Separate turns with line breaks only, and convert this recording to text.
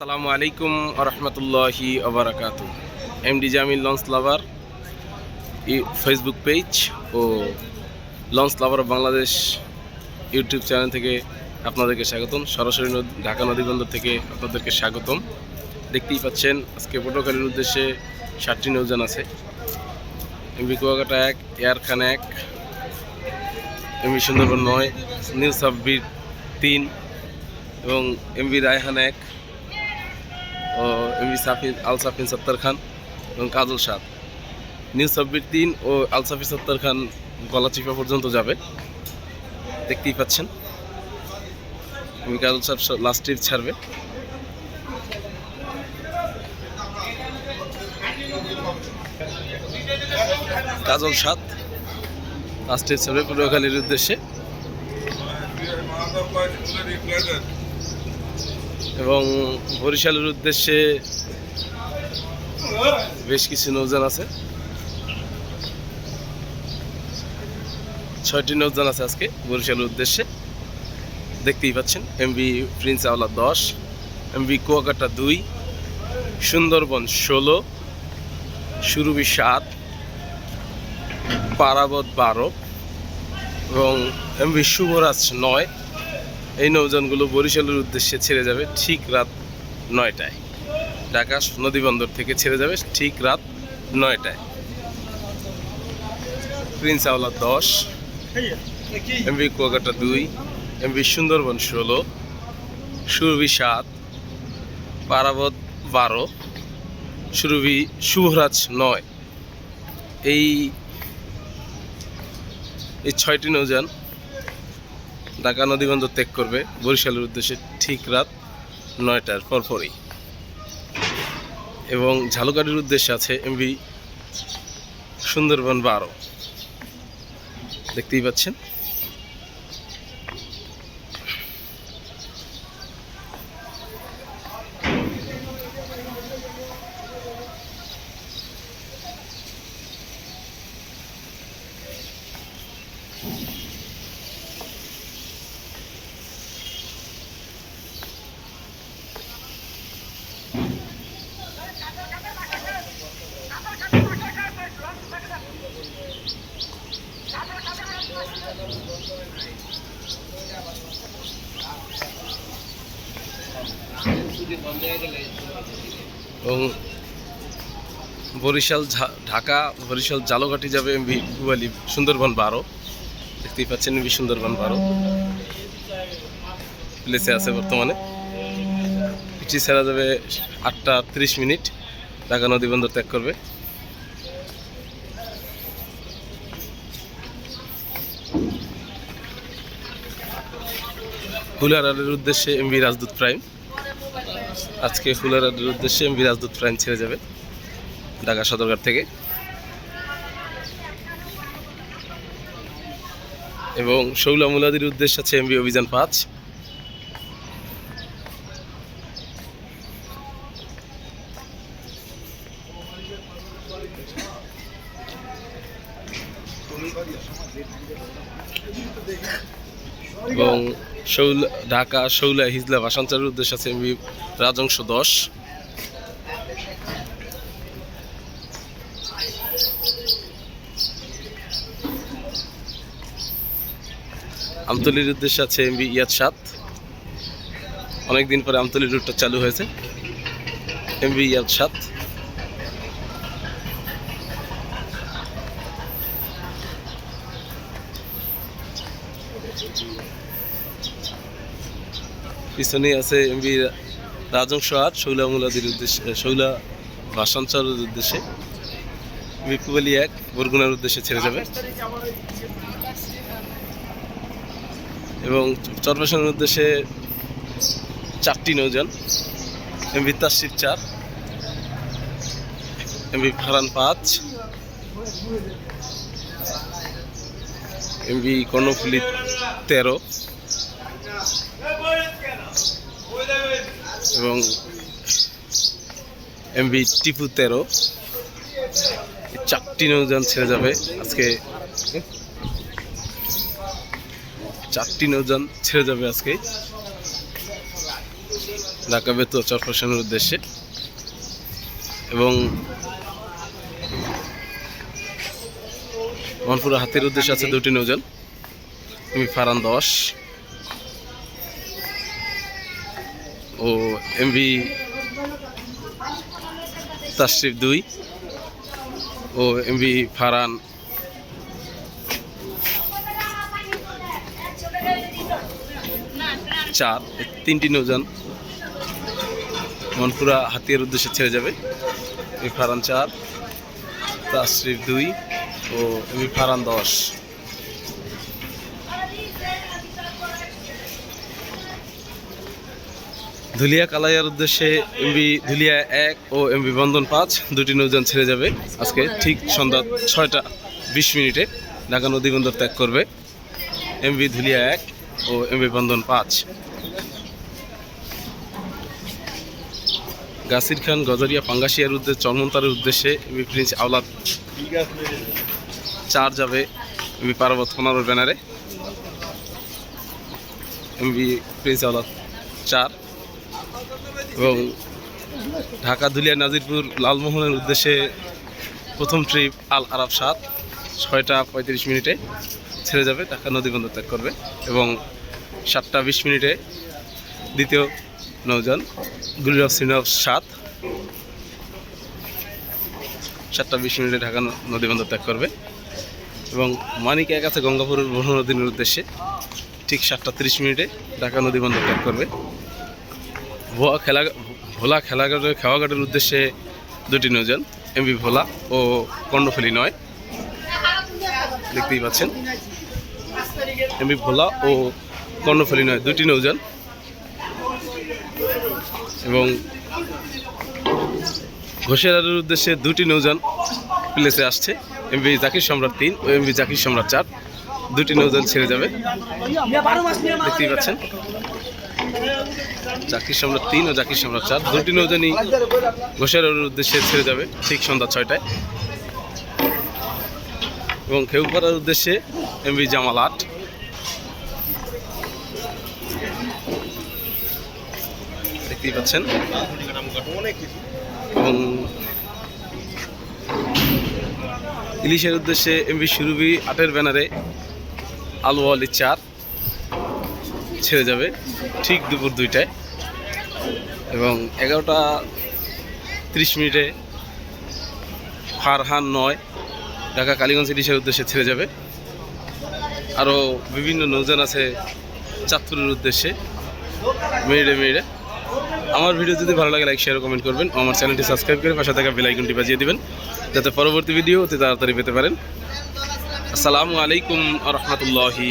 আসসালামু আলাইকুম রহমতুল্লাহি আবরাকাত MD Jamil launch lover Facebook page ও launch lover Bangladesh YouTube channel থেকে আপনাদেরকে স্বাগতম। সরাসরি ঢাকা নদীবন্দর থেকে আপনাদেরকে স্বাগতম। দেখতেই পাচ্ছেন আজকে পটুয়াখালীর উদ্দেশ্যে ষাটটি নৌযান আছে। এমবি কুয়াকাটা এক এয়ার খান এক এমবি সুন্দরবন নয় নিউ সাব্বির তিন এবং এমবি রায়হান এক। ও এমবি সাফিন আল সাফিন সত্তর খান এবং কাজল সাদ। নিউ সাব্বির তিন ও আল সাফি সত্তর খান গলাচিপা পর্যন্ত যাবে। দেখতেই পাচ্ছেন। MB Kajal Sah last trip ছাড়বে। কাজল সাত লাস্ট ট্রিপ ছাড়বে পটুয়াখালীর উদ্দেশ্যে। এবং বরিশালের উদ্দেশ্যে বেশ কিছু নৌজান আছে। ছয়টি নৌজান আছে আজকে বরিশালের উদ্দেশ্যে। দেখতেই পাচ্ছেন এমবি প্রিন্স আওলা দশ এমবি কুয়াকাটা দুই, সুন্দরবন ষোলো, সুরভি সাত, পারাবত বারো এবং এমবি শুভরাজ নয়। এই নৌযানগুলো বরিশালের উদ্দেশ্যে ছেড়ে যাবে ঠিক রাত নয়টায়। ঢাকা নদীবন্দর থেকে ছেড়ে যাবে ঠিক রাত নয়টায়। প্রিন্স আওলা দশ এমবি কুয়াকাটা দুই এমবি সুন্দরবন ষোলো, সুরভি সাত, পারাবত বারো, সুরভি শুভরাজ নয়। এই এই ছয়টি নৌযান ঢাকা নদীবন্দর ত্যাগ করবে বরিশালের উদ্দেশ্যে ঠিক রাত নয়টার পরপরই। এবং ঝালুকাটির উদ্দেশ্যে আছে এমবি সুন্দরবন বারো। দেখতেই পাচ্ছেন? এবং বরিশাল ঢাকা, বরিশাল জালঘাটি যাবে এমবি কুয়ালি সুন্দরবন বারো। দেখতেই পাচ্ছেন এমবি সুন্দরবন বারো। প্লেসে আছে বর্তমানে। পিটি ছাড়া যাবে আটটা তিরিশ মিনিট। ঢাকা নদী বন্দর ত্যাগ করবে। হুলারের উদ্দেশ্যে এমবি রাজদূত প্রাইম আজকে ফুলারাদের উদ্দেশ্যে এমবি রাজদূত প্রাইম ছেড়ে যাবে ঢাকা সদরঘাট থেকে। এবং শৌলা মুলাদির উদ্দেশ্যে আছে এমবি অভিযান পাঁচ। এবং ঢাকা শৌলা হিজলা ভাষাঞ্চারের উদ্দেশ্যে আছে এমবি রাজংশ দশ। আমতলির উদ্দেশ্যে আছে এমবি ইয়াদ সাত। অনেকদিন পরে আমতলির রুটটা চালু হয়েছে। এমবি ইয়াদ সাত। পিছনে আছে এমবি রাজংশ আট শৌলা মুলাদির উদ্দেশ্যে শৈলা ভাষাঞ্চলের উদ্দেশ্যে। বিপুবালি এক, বরগুনার উদ্দেশ্যে ছেড়ে যাবে। এবং চরপেশনের উদ্দেশ্যে চারটি নৌযান। এমবি তাসির চার এমবি ফারান পাঁচ। এমবি কর্ণফুলি তেরো। এবং এমবি টিপু তেরো। চারটি নৌযান ছেড়ে যাবে আজকে। চারটি নৌযান ছেড়ে যাবে আজকে। ঢাকা বেতুয়া চরফেশনের উদ্দেশ্যে। এবং মনপুরা হাতির উদ্দেশ্যে আছে দুটি নৌযান এমবি ফারান দশ। ও এমবি তাশরিফ দুই। ও এমবি ফারান চার। এই তিনটি নৌযান মনপুরা হাতিয়ার উদ্দেশ্যে ছেড়ে যাবে। এমবি ফারান চার, তাশরিফ দুই। ও এমবি ফারান দশ। ধুলিয়া কালাইয়ার উদ্দেশ্যে এমবি ধুলিয়া এক ও এমবি বন্ধন পাঁচ, দুটি নৌযান ছেড়ে যাবে। আজকে ঠিক সন্ধ্যা ছয়টা বিশ মিনিটে ঢাকা নদী বন্দর ত্যাগ করবে। এমবি ধুলিয়া এক ও এমবি বন্ধন পাঁচ। গাসির খান গজরিয়া পাঙ্গাসিয়ার উদ্দেশ্যে চরমন্তারের উদ্দেশ্যে এমবি প্রিন্স আওলাদ চার যাবে এমবি পার্বত পনেরোর ব্যানারে। এমবি প্রিন্স আওলাদ চার। এবং ঢাকা ধুলিয়া নাজিরপুর, লালমোহনের উদ্দেশ্যে প্রথম ট্রিপ আল আরাব সাত। ছয়টা পঁয়ত্রিশ মিনিটে ছেড়ে যাবে, ঢাকা নদী বন্দর ত্যাগ করবে এবং সাতটা বিশ মিনিটে দ্বিতীয় নৌযান গুলিরফ শ্রীনব সাত। সাতটা বিশ মিনিটে ঢাকা ন- নদী বন্দর ত্যাগ করবে। এবং মানিক এক আছে গঙ্গাপুর ব্রহ্ম নদীর উদ্দেশ্যে ঠিক সাতটা তিরিশ মিনিটে ঢাকা নদী বন্দর ত্যাগ করবে। ভোলা খেলা ভোলা খেলাঘাটের খেওয়াঘাটের উদ্দেশ্যে দুটি নৌযান এমবি ভোলা ও কর্ণফুলি নয়। দেখতেই পাচ্ছেন। এমবি ভোলা ও কর্ণফুলি নয়, দুটি নৌযান এবং ঘোষেরার উদ্দেশ্যে দুটি নৌযান প্লেসে আসছে। এমবি জাকির সম্রাট তিন ও এমবি জাকির সম্রাট চার। দুটি নৌযান ছেড়ে যাবে। দেখতেই পাচ্ছেন। জাকির সম্রাট তিন ও জাকির সম্রাট চার। দুটি নৌজানি ঘোষের উদ্দেশ্যে ছেড়ে যাবে ঠিক সন্ধ্যা ছয়টায়। এবং খেউপাড়ার উদ্দেশ্যে এমবি জামাল আট। দেখতেই পাচ্ছেন। এবং ইলিশের উদ্দেশ্যে এমবি সুরভি আটের ব্যানারে আলু আলি চার ছেড়ে যাবে ঠিক দুপুর দুইটায় এবং এগারোটা তিরিশ মিনিটে ফারহান নয় ঢাকা কালীগঞ্জ ইলিশের উদ্দেশ্যে ছেড়ে যাবে। আরও বিভিন্ন নৌজান আছে চাঁদপুরের উদ্দেশ্যে। মেয়েডে মেয়েডে আমার ভিডিও যদি ভালো লাগে লাইক শেয়ার কমেন্ট করবেন। আমার চ্যানেলটি সাবস্ক্রাইব করে পাশে থাকা বেলাইকনটি বাজিয়ে দিবেন। যাতে পরবর্তী ভিডিও অতি তাড়াতাড়ি পেতে পারেন। আসসালামু আলাইকুম রহমতুল্লাহি